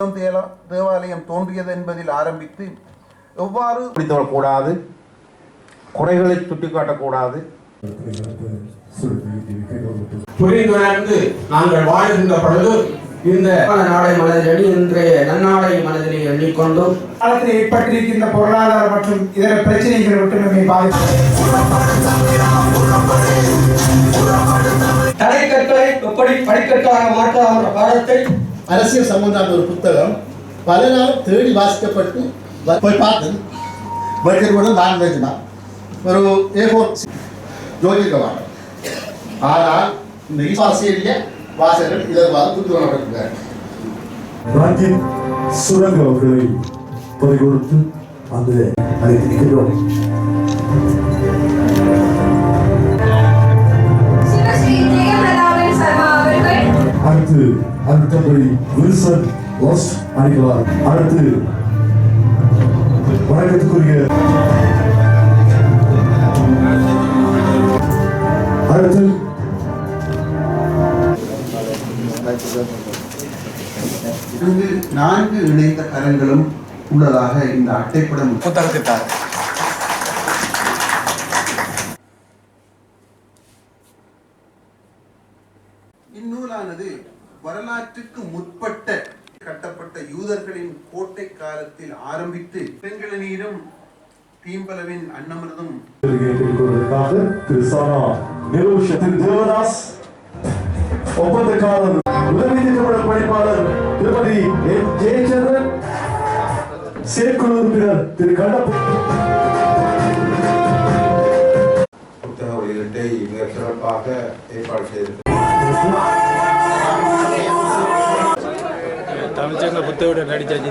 தேலா- தேவாலயம் தோன்றியது என்பதில் ஆரம்பித்து எவ்வாறு கூடாது குறைகளை சுட்டிக்காட்டக்கூடாது புரிந்துணர்ந்து நாங்கள் வாழ்கின்ற பொழுது இந்த நாளை மனதில் இன்றைய நன்னாளை மனதிலே எண்ணிக்கொண்டும் காலத்தில் ஏற்பட்டிருக்கின்ற பொருளாதார மற்றும் இதர பிரச்சனைகள் விட்டு நம்மை பாதித்து தடைக்கற்களை எப்படி படிக்கற்களாக மாற்றலாம் என்ற பாடத்தை அரசியல் சம்பந்தமான ஒரு புத்தகம். பல நாள் தேடி வாசிக்கப்பட்டு போய் பார்த்தது. வைக்கிறோட நான் பேசினான் ஒரு ஏ ஃபோர் யோசிக்க மாட்டேன் ஆனால் இந்த ஈஸ்வாசிய வாசகர்கள் இதற்காக புரிந்து புத்தகப்பட்டிருக்காங்க ராஜித் சுரங்க அவர்களை பறி கொடுத்து அந்த அதை திணிக்கிறோம் அடுத்து அடுத்தபடி வில்சன் லாஸ்ட் அணிகளார் அடுத்து வணக்கத்துக்குரிய அடுத்து இங்கு நான்கு இணைந்த கரங்களும் உள்ளதாக இந்த அட்டைப்படம் புத்தகத்திட்டார் இந்நூலானது வரலாற்றுக்கு முற்பட்ட கட்டப்பட்ட யூதர்களின் கோட்டை காலத்தில் ஆரம்பித்து பெண்கள நீரும் தீம்பலவின் அன்னமிர்தும் தேவதாஸ் ஒப்பந்தக்காரர் உதவி திட்டமிட பணிப்பாளர் திருமதி ஜெயச்சந்திரன் செயற்குழு உறுப்பினர் திரு கண்டப்ப புத்தக வெளியீட்டை மிக சிறப்பாக ஏற்பாடு செய்திருக்கிறார். தமிழ்ச்சங்க புத்தகோட நடிச்சாச்சு.